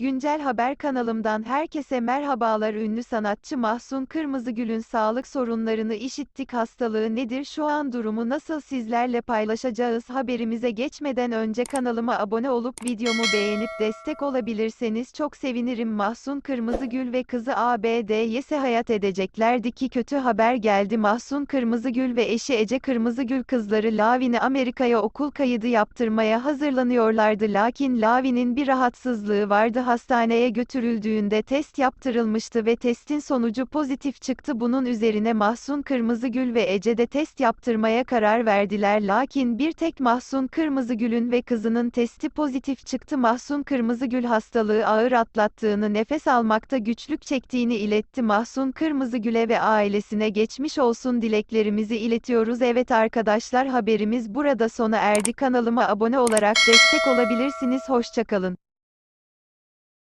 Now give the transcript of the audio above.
Güncel Haber kanalımdan herkese merhabalar. Ünlü sanatçı Mahsun Kırmızıgül'ün sağlık sorunlarını işittik. Hastalığı nedir, şu an durumu nasıl sizlerle paylaşacağız. Haberimize geçmeden önce kanalıma abone olup videomu beğenip destek olabilirseniz çok sevinirim. Mahsun Kırmızıgül ve kızı ABD'ye seyahat edeceklerdi ki kötü haber geldi. Mahsun Kırmızıgül ve eşi Ece Kırmızıgül kızları Lavin'i Amerika'ya okul kaydı yaptırmaya hazırlanıyorlardı. Lakin Lavin'in bir rahatsızlığı vardı. Hastaneye götürüldüğünde test yaptırılmıştı ve testin sonucu pozitif çıktı. Bunun üzerine Mahsun Kırmızıgül ve Ece de test yaptırmaya karar verdiler. Lakin bir tek Mahsun Kırmızıgül'ün ve kızının testi pozitif çıktı. Mahsun Kırmızıgül hastalığı ağır atlattığını, nefes almakta güçlük çektiğini iletti. Mahsun Kırmızıgül'e ve ailesine geçmiş olsun dileklerimizi iletiyoruz. Evet arkadaşlar haberimiz burada sona erdi. Kanalıma abone olarak destek olabilirsiniz. Hoşçakalın.